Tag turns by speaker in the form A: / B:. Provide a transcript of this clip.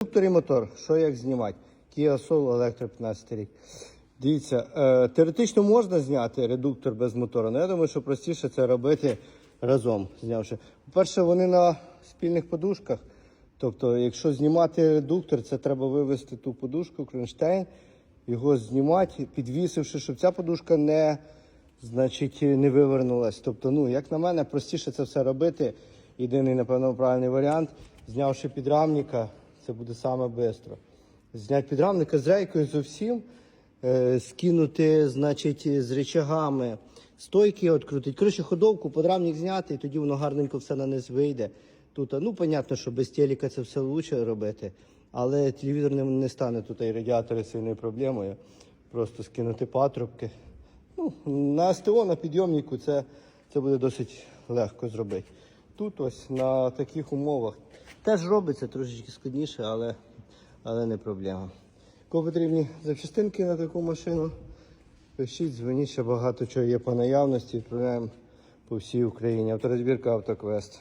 A: Редуктор мотор, що як знімати? Kia Soul Electro 15 рік. Дивіться, е, теоретично можна зняти редуктор без мотора, але я думаю, що простіше це робити разом, знявши. По-перше, вони на спільних подушках. Тобто, якщо знімати редуктор, це треба вивести ту подушку, кронштейн, його знімати, підвісивши, щоб ця подушка не, значить, не вивернулась. Тобто, ну, як на мене, простіше це все робити. Єдиний, напевно, правильний варіант, знявши підрамника, це буде саме швидко. Зняти підрамника з рейкою зовсім, е, скинути, значить, з речагами, стойки відкрутити. Коротше, ходовку, подрамник зняти, і тоді воно гарненько все на низ вийде. Тут, ну, понятно, що без телека це все лучше робити, але телевізор не, не стане тут і радіатори сильною проблемою. Просто скинути патрубки. Ну, на СТО, на підйомнику це, це буде досить легко зробити. Тут ось на таких умовах теж робиться трошечки складніше, але, але не проблема. Коли потрібні запчастинки на таку машину, пишіть, дзвоніть, ще багато чого є по наявності, відправляємо по всій Україні. Авторозбірка Автоквест.